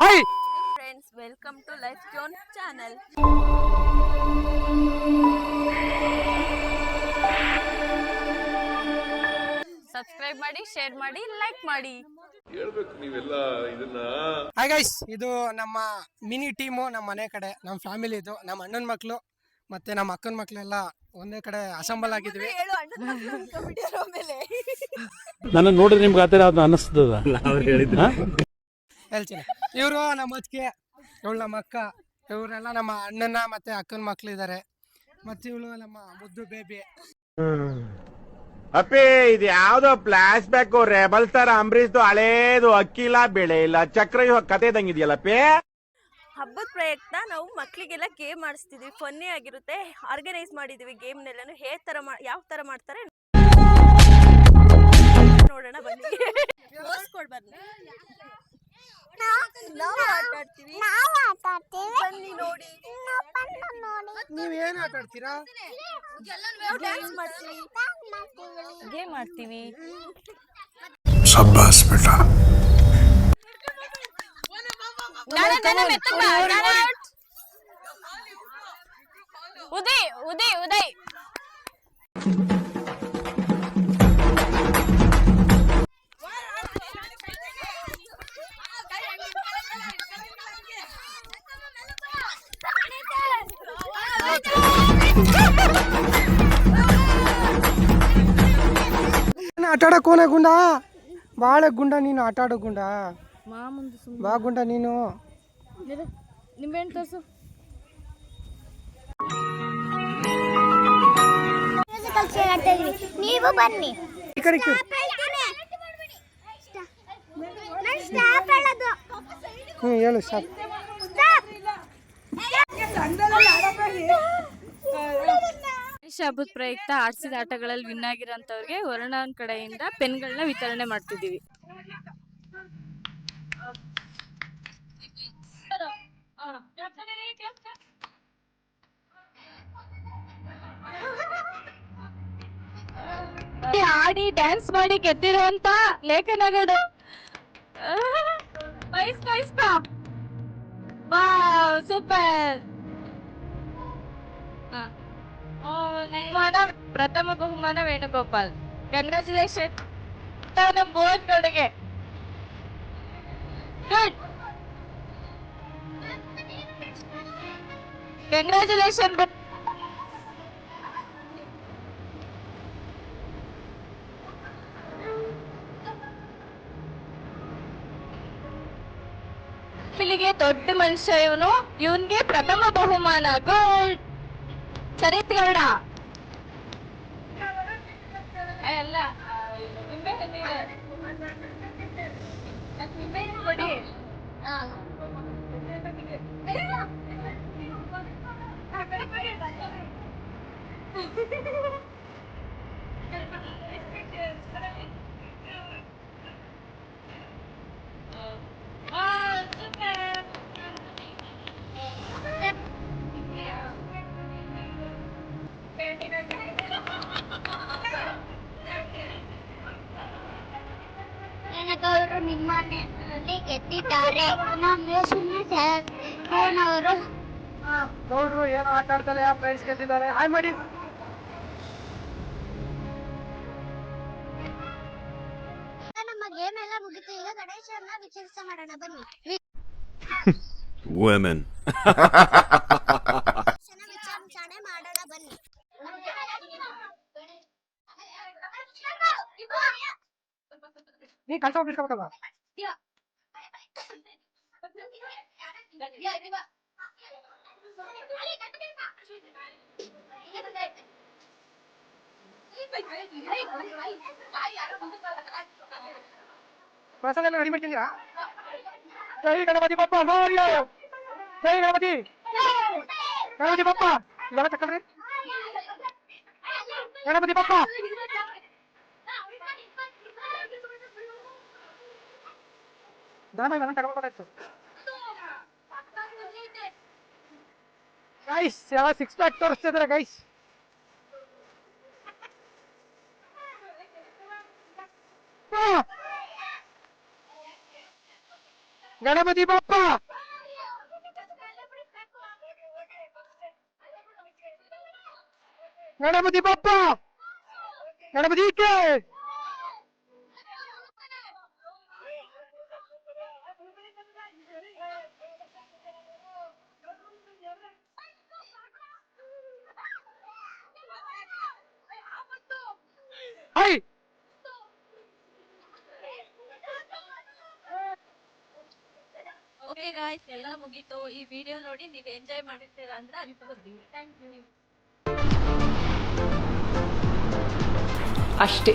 Hi friends welcome to Life Zone channel subscribe ಮಾಡಿ share ಮಾಡಿ like ಮಾಡಿ. ಹೇಳ್ಬೇಕು ನೀವೆಲ್ಲ ಇದನ್ನ. ಹಾಯ್ ಗೈಸ್ ಇದು ನಮ್ಮ ಮಿನಿ ಟೀಮು ನಮ್ಮ ಮನೆ ಕಡೆ ನಮ್ಮ ಫ್ಯಾಮಿಲಿ ಇದು ನಮ್ಮ ಅಣ್ಣನ ಮಕ್ಕಳು ಮತ್ತೆ ನಮ್ಮ ಅಕ್ಕನ ಮಕ್ಕಳೆಲ್ಲ ಒಂದೇ ಕಡೆ ಅಸೆಂಬಲ್ ಆಗಿದ್ವಿ. ಹೇಳು ಅಣ್ಣ ಆಮೇಲೆ ನನ್ನ ನೋಡಿದ್ರೆ ನಿಮ್ಗೆ ಆ ಥರ ಯಾವ್ದು ಅನಿಸ್ತದ ಹೇಳ್ತೀನಿ. ಇವರು ನಮ್ಮ ಅತ್ತಿಗೆ ಇವಳು ನಮ್ಮ ಅಕ್ಕ ಇವರೆಲ್ಲ ನಮ್ಮ ಅಣ್ಣನ ಮತ್ತೆ ಅಕ್ಕನ ಮಕ್ಳು ಇದ್ದಾರೆ ಮತ್ತೆ ಇವಳು ನಮ್ಮ ಮುದ್ದು ಬೇಬಿ ಅಪ್ಪಿ ಇದು ಯಾವ್ದೋ ಫ್ಲಾಶ್ ಬ್ಯಾಕ್ ರೆಬಲ್ ತರ ಅಂಬರೀಶ್ದು ಹಳೇದು ಅಕ್ಕಿಲ್ಲ ಬೆಳೆ ಇಲ್ಲ ಚಕ್ರ ಇವಾಗ ಕತೆ ಇದಂಗಿದೆಯಲ್ಲಪ್ಪಿ ಹಬ್ಬದ ಪ್ರಯುಕ್ತ ನಾವು ಮಕ್ಕಳಿಗೆಲ್ಲ ಗೇಮ್ ಮಾಡಿಸ್ತಿದ್ವಿ ಫನ್ನಿ ಆಗಿರುತ್ತೆ. ಆರ್ಗನೈಸ್ ಮಾಡಿದ್ವಿ ಗೇಮ್ನೆಲ್ಲನು. ಹೇಗೆ ಥರ ಮಾ ಯಾವ ಥರ ಮಾಡ್ತಾರೆ? ನೋಡೋಣ ಬನ್ನಿ. ಬನ್ನಿ. ನಾವು ನೋಡಿ. ನೀವು ಏನು ಮಾಡ್ತೀವಿ. ಗೇಮ್ ಆಡ್ತೀವಿ. ಉದಯ್ ಉದಯ್ ಉದಯ್ ಏನ್ ಆಟ ಆಡಕ್ ಹೋನ ಗುಂಡ ಬಾಳೆ ನಿಂಬೆಹಣ್ಣು ತೋರಿಸು. ನೀವು ಬನ್ನಿ. ಸ್ಟಾಪ್ ಹ್ಮ್ ಹೇಳು ಸಾಕು ಗಣೇಶ ಹಬ್ಬದ ಪ್ರಯುಕ್ತ ಆಡಿಸಿದ ಆಟಗಳಲ್ಲಿ ವಿನ್ ಆಗಿರೋಂಥವ್ರಿಗೆ ವರ್ಣನ್ ಕಡೆಯಿಂದ ಪೆನ್ಗಳನ್ನ ವಿತರಣೆ ಮಾಡ್ತಿದ್ದೀವಿ. ಆಡಿ ಡ್ಯಾನ್ಸ್ ಮಾಡಿ ಗೆದ್ದಿರುವಂತ ಲೇಖನಗಳು. ಬೈಸ್ ವೈಸ್ ವಾವ್ ಸೂಪರ್. ಬಹುಮಾನ ಪ್ರಥಮ ಬಹುಮಾನ ವೇಣುಗೋಪಾಲ್. ಕಂಗ್ರಾಚುಲೇಷನ್ ನಮ್ಮ ಬೋರ್ಡ್ಗಳಿಗೆ ಗುಡ್ ಕಂಗ್ರಾಚುಲೇಷನ್ ಇಲ್ಲಿಗೆ ದೊಡ್ಡ ಮನುಷ್ಯ ಇವನು ಇವನ್ಗೆ ಪ್ರಥಮ ಬಹುಮಾನ ಗೋಲ್ಡ್ ಚರಿತ್ಗೌಡ ಎಲ್ಲ ನಿಂಬೆ ಮನೆಯಲ್ಲಿ ಗೆದ್ದಿದ್ದಾರೆ. ಅವರು ನೋಡ್ರು ಏನು ಆಟ ಆಡ್ತಾರೆ ಪ್ರೈಸ್ ಗೆದ್ದಿದ್ದಾರೆ. ಹಾಯ್ ಮಾಡಿ ಗೇಮ್ ಎಲ್ಲ ಮುಗಿತು. ಈಗ ಗಣೇಶನ ವಿಚಾರಿಸ ಮಾಡೋಣ. ಬನ್ನಿ. women ಗಣೇಶನ ವಿಚಾರಣೆ ಮಾಡೋಣ ಬನ್ನಿ ನೀ ಕಳ್ಸ ಬಿಡ್ಕೋಬೇಕಲ್ಲ ಪ್ರಸಾದ ಎಲ್ಲ ರೆಡಿ ಮಾಡ್ತಿದ್ದೀರಾ ಜೈ ಗಣಪತಿ ಬಪ್ಪ ಮೌರ್ಯ ಜೈ ಗಣಪತಿ ಗಣಪತಿ ಬಪ್ಪ ಇವೆಲ್ಲ ತಕೊಳ್ರಿ ಗಣಪತಿ ಬಪ್ಪ ದಾನ ಇವೆಲ್ಲ ತಗೊಳ್ಬೇಕಾಯ್ತು ಗೈಸ್ ಯಾವ ಸಿಕ್ಸ್ ಪ್ಯಾಕ್ ತೋರಿಸ್ತಿದ್ರೆ ಗೈಸ್ ಗಣಪತಿ ಬಪ್ಪ! ಗಣಪತಿ ಬಪ್ಪ! ಗಣಪತಿ ಕೆ! ಎಲ್ಲ ಮುಗೀತು. ಈ ವಿಡಿಯೋ ನೋಡಿ ನೀವು ಎಂಜಾಯ್ ಮಾಡಿರ್ತೀರಾ ಅಂದ್ರೆ ಅನ್ಕೋತೀವಿ ಥ್ಯಾಂಕ್ ಯು ಅಷ್ಟೇ.